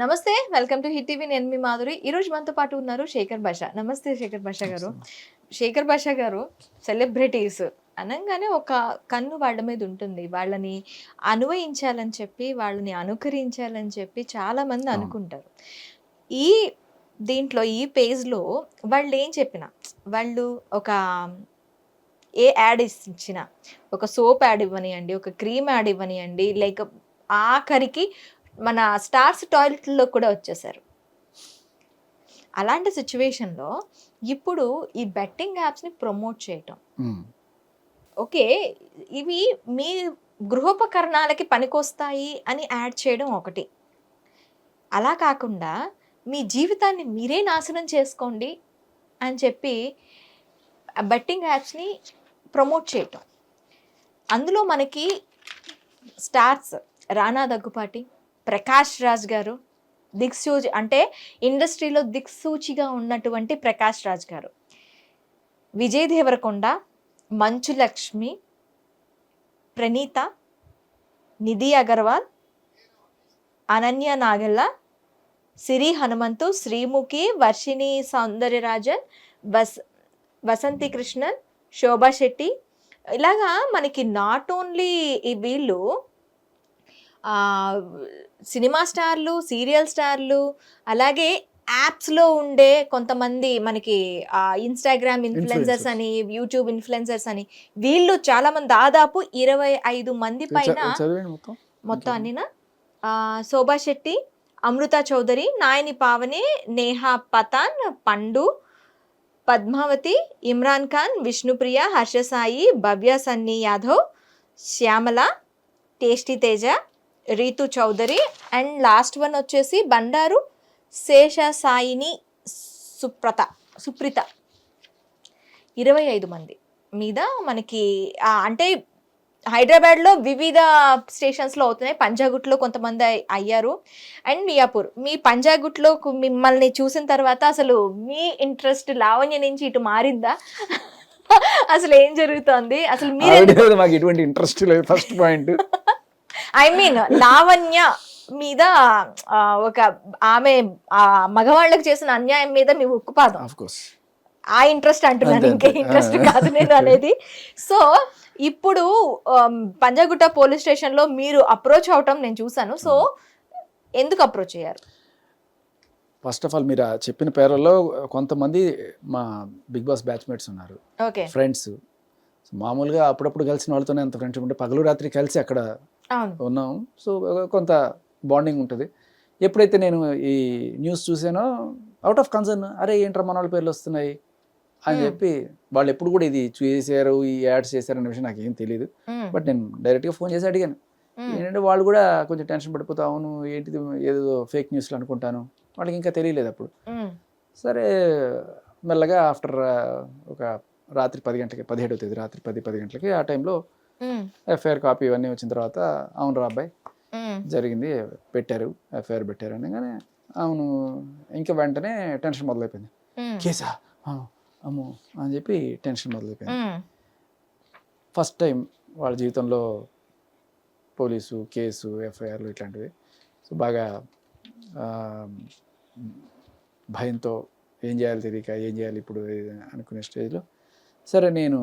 నమస్తే welcome to hit TV. నేను మీ మాధురి. ఈ రోజు మనతో పాటు ఉన్నారు శేఖర్ భాష నమస్తే శేఖర్ భాష గారు. శేఖర్ భాష గారు సెలబ్రిటీస్. అనగానే ఒక కన్ను వాళ్ళ మీద ఉంటుంది. వాళ్ళని అనువయించాలని చెప్పి వాళ్ళని అనుకరించాలని చెప్పి చాలా మంది అవును. అనుకుంటారు. ఈ దీంట్లో ఈ పేజ్లో వాళ్ళు ఏం చెప్పిన వాళ్ళు ఒక ఏ యాడ్ ఇచ్చిన ఒక సోప్ యాడ్ ఇవ్వనియండి ఒక క్రీమ్ యాడ్ ఇవ్వనియండి లైక్ ఆఖరికి మన స్టార్స్ టాయిలెట్లో కూడా వచ్చేసారు. అలాంటి సిచ్యువేషన్లో ఇప్పుడు ఈ బెట్టింగ్ యాప్స్ని ప్రమోట్ చేయటం. ఓకే ఇవి మీ గృహోపకరణాలకి పనికొస్తాయి అని యాడ్ చేయడం ఒకటి. అలా కాకుండా మీ జీవితాన్ని మీరే నాశనం చేసుకోండి అని చెప్పి బెట్టింగ్ యాప్స్ని ప్రమోట్ చేయటం. అందులో మనకి స్టార్స్ రానా దగ్గుపాటి ప్రకాష్ రాజ్ గారు దిక్సూచి అంటే ఇండస్ట్రీలో దిక్సూచిగా ఉన్నటువంటి ప్రకాష్ రాజ్ గారు. విజయ్ దేవరకొండ మంచు లక్ష్మి ప్రణీత నిధి అగర్వాల్ అనన్య నాగల్ల సిరి హనుమంతు శ్రీముఖి వర్షిణి సౌందర్యరాజన్ వస్ వసంతి కృష్ణన్ శోభా శెట్టి. ఇలాగా మనకి నాట్ ఓన్లీ ఈ వీళ్ళు సినిమా స్టార్లు సీరియల్ స్టార్లు అలాగే యాప్స్లో ఉండే కొంతమంది మనకి ఇన్స్టాగ్రామ్ ఇన్ఫ్లుయెన్సర్స్. అని యూట్యూబ్ ఇన్ఫ్లుయెన్సర్స్ అని వీళ్ళు చాలా మంది దాదాపు ఇరవై ఐదు మంది పైన మొత్తం? అన్నినా? శోభా శెట్టి అమృత Chowdary Nayani Pavani Neha Pathan Pandu Padmavathi Imran Khan Vishnupriya Harshasai Bhavya Sunny Yadav Shyamala tasty Teja Reethu Chowdary. And last one వచ్చేసి బండారు శేష సాయిని సుప్రత సుప్రిత. ఇరవై ఐదు మంది మీద మనకి అంటే హైదరాబాద్లో వివిధ స్టేషన్స్లో అవుతున్నాయి. పంజాగుట్లో కొంతమంది అయ్యారు. అండ్ మియాపూర్ మీ పంజాగుట్లో మిమ్మల్ని చూసిన తర్వాత అసలు మీ ఇంట్రెస్ట్ లావణ్య నుంచి ఇటు మారిందా? అసలు ఏం జరుగుతోంది? అసలు మీరు మాకు ఎటువంటి ఇంట్రెస్ట్ లేదు first point. I mean Lavanya మీద ఒక ఆమె మగవాళ్ళకి చేసిన అన్యాయం మీద మీ ఉక్కుపాదం. ఆ ఇంట్రెస్ట్ అంటున్నాను ఇంకే. ఇంట్రెస్ట్. కాదు నేను అనేది. సో ఇప్పుడు పంజాగుట్ట పోలీస్ స్టేషన్లో మీరు అప్రోచ్ అవటం నేను చూసాను సో ఎందుకు అప్రోచ్ అయ్యారు? ఫస్ట్ ఆఫ్ ఆల్ మీరు చెప్పిన పేర్లలో కొంతమంది మా బిగ్ బాస్ బ్యాచ్మేట్స్ ఉన్నారు. ఓకే. ఫ్రెండ్స్ మామూలుగా అప్పుడప్పుడు కలిసిన వాళ్ళతోనే అంత ఫ్రెండ్షిప్ ఉంటే పగలు రాత్రి కలిసి అక్కడ ఉన్నాం. సో కొంత బాండింగ్ ఉంటుంది. ఎప్పుడైతే నేను ఈ న్యూస్ చూసానో అవుట్ ఆఫ్ కన్సర్న్ అరే ఏంట్రా మన వాళ్ళ పేర్లు వస్తున్నాయి? అని Hmm. చెప్పి వాళ్ళు ఎప్పుడు కూడా ఇది చేశారు ఈ యాడ్స్ చేశారు అనే విషయం నాకు ఏం తెలియదు బట్ నేను డైరెక్ట్గా ఫోన్ చేసి అడిగాను. ఉమ్, ఏంటంటే వాళ్ళు కూడా కొంచెం టెన్షన్ పడిపోతా అవును ఏంటిది ఏదో ఫేక్ న్యూస్లు అనుకుంటాను. వాళ్ళకి ఇంకా తెలియలేదు అప్పుడు. సరే మెల్లగా ఆఫ్టర్ ఒక రాత్రి పది గంటలకి పదిహేడవ తేదీ రాత్రి పది పది గంటలకి ఆ టైంలో ఎఫ్ఐఆర్ కాపీ ఇవన్నీ వచ్చిన తర్వాత అవును రా అబ్బాయి జరిగింది పెట్టారు ఎఫ్ఐఆర్ పెట్టారు అనగానే అవును ఇంకా వెంటనే టెన్షన్ మొదలైపోయింది. కేసా? అమ్మో అని చెప్పి టెన్షన్ మొదలైపోయింది. ఫస్ట్ టైం వాళ్ళ జీవితంలో పోలీసు కేసు ఎఫ్ఐఆర్లు ఇట్లాంటివి. సో బాగా భయంతో ఏం చేయాలి తెలియక ఏం చేయాలి ఇప్పుడు అనుకునే స్టేజ్లో సరే నేను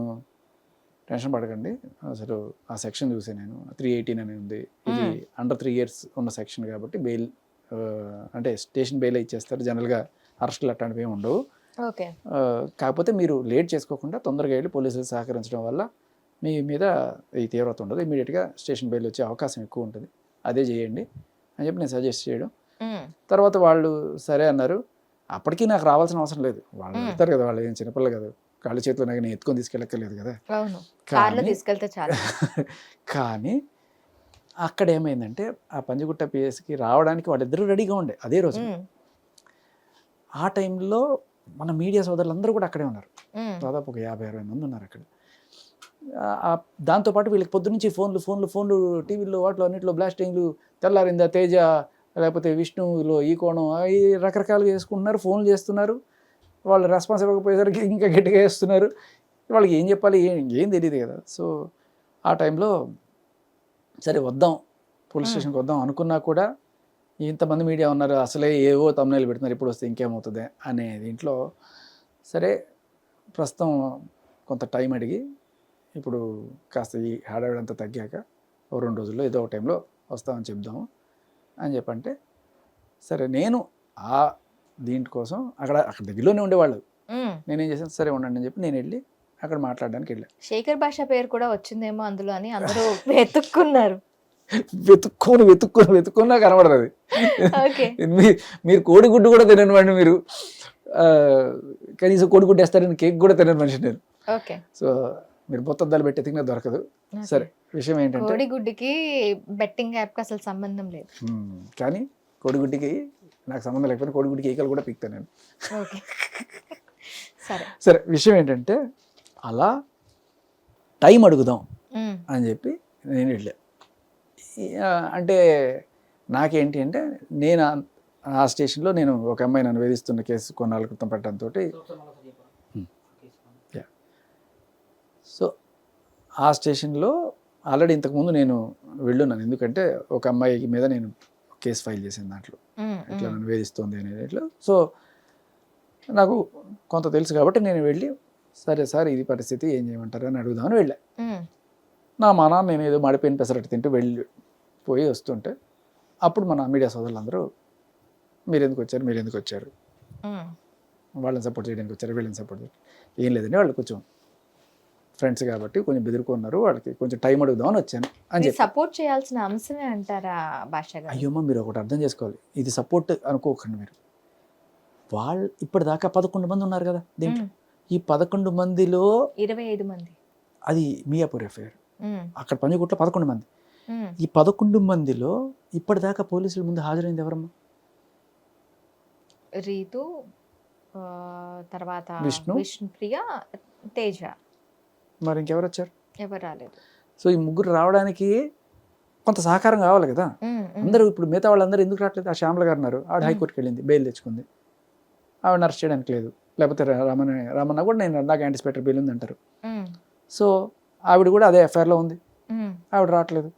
టెన్షన్ పడకండి. అసలు ఆ సెక్షన్ చూసే నేను. త్రీ ఎయిటీన్ అని ఉంది. ఇది. అండర్ త్రీ ఇయర్స్ ఉన్న సెక్షన్ కాబట్టి బెయిల్ అంటే స్టేషన్ బెయిల్ ఇచ్చేస్తారు. జనరల్గా అరెస్టులు అట్లాంటివి ఏమి ఉండవు. కాకపోతే మీరు లేట్ చేసుకోకుండా తొందరగా వెళ్ళి పోలీసులు సహకరించడం వల్ల మీ మీద ఈ తీవ్రత ఉండదు. ఇమీడియట్గా స్టేషన్ బెయిల్ వచ్చే అవకాశం ఎక్కువ ఉంటుంది. అదే చేయండి అని చెప్పి నేను సజెస్ట్ చేయడం. తర్వాత వాళ్ళు సరే అన్నారు. అప్పటికి నాకు రావాల్సిన అవసరం లేదు. వాళ్ళు. వెళ్తారు కదా వాళ్ళు ఏం చిన్నపిల్లలు కదా. కాళ్ళ చేతిలో నాకు నేను ఎత్తుకొని తీసుకెళ్ళక్కర్లేదు కదా. తీసుకెళ్తే చాలా. కానీ అక్కడ ఏమైందంటే ఆ పంజగుట్ట పిఎస్కి రావడానికి వాళ్ళిద్దరూ రెడీగా ఉండే అదే రోజు. ఆ టైంలో మన మీడియా సోదరులందరూ కూడా అక్కడే ఉన్నారు. దాదాపు ఒక యాభై అరవై మంది ఉన్నారు అక్కడ. దాంతోపాటు వీళ్ళకి పొద్దునుంచి ఫోన్లు ఫోన్లు ఫోన్లు టీవీలో వాటిలో అన్నింటిలో బ్లాస్టింగ్లు తెల్లారిందా తేజ లేకపోతే విష్ణులో ఈ కోణం అవి రకరకాలుగా చేసుకుంటున్నారు ఫోన్లు చేస్తున్నారు. వాళ్ళు రెస్పాన్స్ ఇవ్వకపోయేసరికి ఇంకా గట్టిగా వేస్తున్నారు వాళ్ళకి ఏం చెప్పాలి ఏం ఏం తెలియదు కదా సో ఆ టైంలో సరే వద్దాం పోలీస్. స్టేషన్కి వద్దాం అనుకున్నా కూడా ఇంతమంది మీడియా ఉన్నారు అసలే ఏవో తమ్ముళ్ళు పెడుతున్నారు ఇప్పుడు వస్తే ఇంకేమవుతుంది అనే దీంట్లో సరే ప్రస్తుతం కొంత టైం అడిగి ఇప్పుడు కాస్త ఈ హడావిడంతా తగ్గాక ఓ రెండు రోజుల్లో ఏదో ఒక టైంలో వస్తామని చెప్దాము అని చెప్పంటే సరే నేను ఆ దీంట్కోసం అక్కడ అక్కడ దగ్గరలోనే ఉండేవాళ్ళు. నేనేం చేశాను సరే ఉండండి అని చెప్పి నేను వెళ్ళి అక్కడ మాట్లాడడానికి వెళ్ళాను శేఖర్ భాష పేరు కూడా వచ్చిందేమో అందులో అని అందరూ వెతుక్కున్నారు. వెతుక్కొని వెతుక్కొని వెతుక్కున్నా కనబడదు అది మీరు కోడిగుడ్డు కూడా తినను వాడిని మీరు కనీసం కోడిగుడ్డు వేస్తారని కేక్ కూడా తినను మనిషి నేను. ఓకే. సో మీరు బొత్తద్దాలు పెట్టి ఎతికినా దొరకదు. సరే విషయం ఏంటంటే కోడి గుడ్డుకి బెట్టింగ్ యాప్కి అసలు సంబంధం లేదు. కానీ కోడిగుడ్డికి నాకు సంబంధం లేకపోయినా కోడిగుడ్డికి ఈకలు కూడా పీక్తాను నేను. ఓకే. సరే. సరే విషయం ఏంటంటే అలా టైం అడుగుదాం. అని చెప్పి నేను వెళ్ళా. ఈ, ఆ, అంటే నాకేంటి అంటే నేను ఆ- ఆ స్టేషన్లో నేను ఒక అమ్మాయి నన్ను వేధిస్తున్న కేసు కొన్నాళ్ళ క్రితం పెట్టడంతో సో ఆ స్టేషన్లో ఆల్రెడీ ఇంతకుముందు నేను వెళ్ళున్నాను. ఎందుకంటే ఒక అమ్మాయి మీద నేను కేసు ఫైల్ చేశాను దాంట్లో ఉమ్. నన్ను వేధిస్తుంది అనేది ఇట్లా సో నాకు కొంత తెలుసు కాబట్టి నేను వెళ్ళి సరే సార్ ఇది పరిస్థితి ఏం చేయమంటారు అని అడుగుదామని వెళ్ళా. నా మా నాన్న నేను ఏదో మడిపోయిన పెసరట్టు తింటూ వెళ్ళి పోయి వస్తుంటే అప్పుడు మన మీడియా సోదరులందరూ మీరు ఎందుకు వచ్చారు మీరు ఎందుకు వచ్చారు. వాళ్ళని సపోర్ట్ చేయడానికి వచ్చారు వీళ్ళని సపోర్ట్ చేయడానికి ఏం లేదండి వాళ్ళు కొంచెం ఫ్రెండ్స్ కాబట్టి కొంచెం బెదిరుకున్నారు వాళ్ళకి కొంచెం టైం అడుగుదామని వచ్చాను అని చెప్పి సపోర్ట్ చేయాల్సిన అంశమే అంటారా భాష అయ్యమ్మ మీరు ఒకటి అర్థం చేసుకోవాలి. ఇది సపోర్ట్ అనుకోకండి మీరు. వాళ్ళు ఇప్పటిదాకా పదకొండు మంది ఉన్నారు కదా దీంట్లో. ఈ పదకొండు మందిలో ఇరవై ఐదు మంది. అది మియాపూర్ ఎఫ్ఐఆర్. అక్కడ పంజగుట్లో పదకొండు మంది. ఈ పదకొండు మందిలో ఇప్పటిదాకా పోలీసుల ముందు హాజరైంది ఎవరమ్మా? రీతు తర్వాత విష్ణు. విష్ణుప్రియ తేజ. మరి ఇంకెవరు వచ్చారు? ఎవరు రాలేదు. సో ఈ ముగ్గురు రావడానికి కొంత సహకారం కావాలి కదా. అందరూ ఇప్పుడు మిగతా వాళ్ళందరూ ఎందుకు రావట్లేదు? ఆ శ్యామల గారు ఉన్నారు. ఆవిడ. హైకోర్టుకి వెళ్ళింది బెయిల్ తెచ్చుకుంది. ఆవిడ అరెస్ట్ చేయడానికి లేదు. లేకపోతే రా- రామన్న రామన్న కూడా నేను నాకు యాంటిసిపేటర్ బెయిల్ ఉంది అంటారు. సో ఆవిడ కూడా అదే ఎఫ్ఐఆర్లో ఉంది. ఆవిడ రావట్లేదు.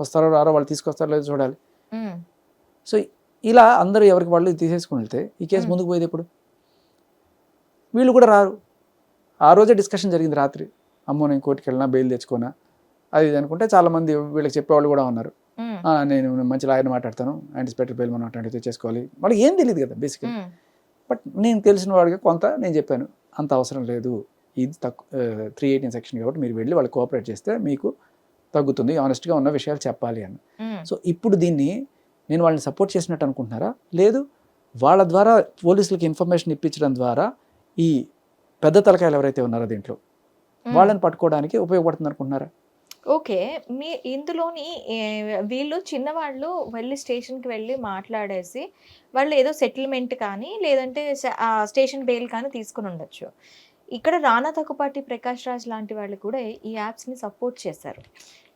వస్తారో రారో వాళ్ళు తీసుకొస్తారో లేదో చూడాలి. సో ఇలా అందరూ ఎవరికి వాళ్ళు తీసేసుకుని వెళ్తే ఈ కేసు. ముందుకు పోయేది ఎప్పుడు? వీళ్ళు కూడా రారు. ఆ రోజే డిస్కషన్ జరిగింది రాత్రి. అమ్మో నేను కోర్టుకి వెళ్ళినా బెయిల్ తెచ్చుకోనా? అది ఇది అనుకుంటే చాలా మంది వీళ్ళకి చెప్పేవాళ్ళు కూడా ఉన్నారు. ఉమ్, "ఆ, నేను మంచి లాయర్ మాట్లాడతాను యాంటిసిపేటరీ బెయిల్ మనం అట్లాంటివి తెచ్చుకోవాలి వాళ్ళకి ఏం తెలియదు కదా బేసిక్గా. బట్ నేను తెలిసిన వాడికి కొంత నేను చెప్పాను అంత అవసరం లేదు. ఇది తక్కువ త్రీ ఎయిటీన్ సెక్షన్ కాబట్టి మీరు వెళ్ళి వాళ్ళు కోఆపరేట్ చేస్తే మీకు తగ్గుతుంది ఆనెస్ట్గా ఉన్న విషయాలు చెప్పాలి అని. సో ఇప్పుడు దీన్ని నేను వాళ్ళని సపోర్ట్ చేసినట్టు అనుకుంటున్నారా? లేదు. వాళ్ళ ద్వారా పోలీసులకి ఇన్ఫర్మేషన్ ఇప్పించడం ద్వారా ఈ పెద్ద తలకాయలు ఎవరైతే ఉన్నారో దీంట్లో. వాళ్ళని పట్టుకోవడానికి ఉపయోగపడుతుంది అనుకుంటున్నారా ఓకే. మీ ఇందులోని వీళ్ళు చిన్నవాళ్ళు వెళ్ళి స్టేషన్కి వెళ్ళి మాట్లాడేసి వాళ్ళు ఏదో సెటిల్మెంట్ కానీ లేదంటే స్టేషన్ బెయిల్ కానీ తీసుకుని ఉండొచ్చు. ఇక్కడ రానా తక్కుపాటి ప్రకాష్ రాజ్ లాంటి వాళ్ళు కూడా ఈ యాప్స్ని సపోర్ట్ చేశారు.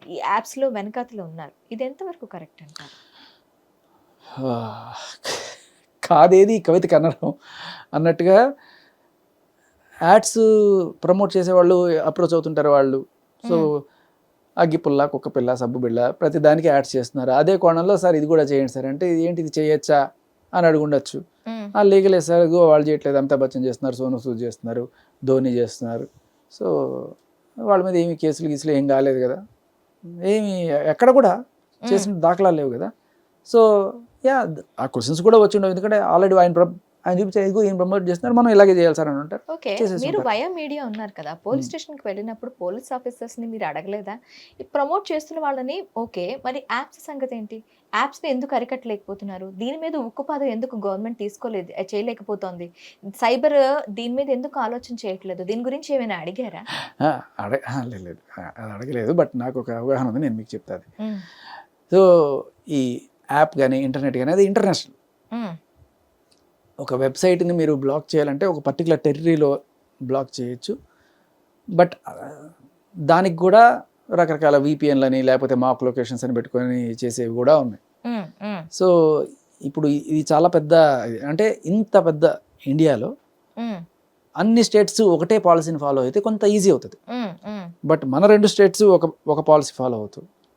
ఈ యాప్స్లో వెనకాతలు ఉన్నారు. ఇది ఎంతవరకు కరెక్ట్ అంటారు? ఆ, కాదేది కవిత కన్నడం అన్నట్టుగా యాడ్స్ ప్రమోట్ చేసేవాళ్ళు అప్రోచ్ అవుతుంటారు వాళ్ళు. సో అగ్గి పుల్ల కుక్క పిల్ల సబ్బు బిళ్ళ ప్రతి దానికి యాడ్స్ చేస్తున్నారు. అదే కోణంలో సార్ ఇది కూడా చేయండి సార్. అంటే ఇది ఏంటి ఇది చేయొచ్చా? అని అడుగుండొచ్చు. లీగలే సార్ వాళ్ళు చేయట్లేదు. అమితాబ్ బచ్చన్ చేస్తున్నారు. సోను సూద్ చేస్తున్నారు. ధోని చేస్తున్నారు. సో వాళ్ళ మీద ఏమి కేసులు గీసులు ఏం కాలేదు కదా. ఏమి ఎక్కడ కూడా చేసిన దాఖలాలు లేవు కదా. సో యా ఆ క్వశ్చన్స్ కూడా వచ్చి ఉండవు. ఎందుకంటే ఆల్రెడీ ఆయన ప్ర- ఆయన చూపించే ఇదిగో ఈయన ప్రమోట్ చేస్తున్నారు. మనం ఇలాగే చేయాలి సార్ అని చేసేసి మీరు ఉంటారు. వయా మీడియా ఉన్నారు కదా. పోలీస్. స్టేషన్కి వెళ్ళినప్పుడు పోలీస్ ఆఫీసర్స్ని మీరు అడగలేదా? ఈ ప్రమోట్ చేస్తున్న వాళ్ళని ఓకే మరి యాప్స్ సంగతి ఏంటి? యాప్స్ని ఎందుకు అరికట్టలేకపోతున్నారు? దీని మీద ఉక్కుపాదం ఎందుకు గవర్నమెంట్ తీసుకోలేదు చేయలేకపోతోంది? సైబర్ దీని మీద ఎందుకు ఆలోచన చేయట్లేదు? దీని గురించి ఏమైనా అడిగారా? ఆ, అడగ ఆ, లేదు లేదు. ఆ, అది అడగలేదు బట్ నాకు ఒక అవగాహన ఉంది నేను మీకు చెప్తాను. సో ఈ యాప్ కానీ ఇంటర్నెట్ కానీ అది ఇంటర్నేషనల్. ఒక వెబ్సైట్ని మీరు బ్లాక్ చేయాలంటే ఒక పర్టికులర్ టెర్రరీలో బ్లాక్ చేయొచ్చు బట్ దానికి కూడా రకరకాల విపిఎన్లని లేకపోతే మాక్ లొకేషన్స్ అని పెట్టుకొని చేసేవి కూడా ఉన్నాయి. సో ఇప్పుడు ఇది చాలా పెద్ద. అంటే ఇంత పెద్ద ఇండియాలో. అన్ని స్టేట్స్ ఒకటే పాలసీని ఫాలో అయితే కొంత ఈజీ అవుతుంది. బట్ మన రెండు స్టేట్స్ ఒక ఒక పాలసీ ఫాలో అవుతూ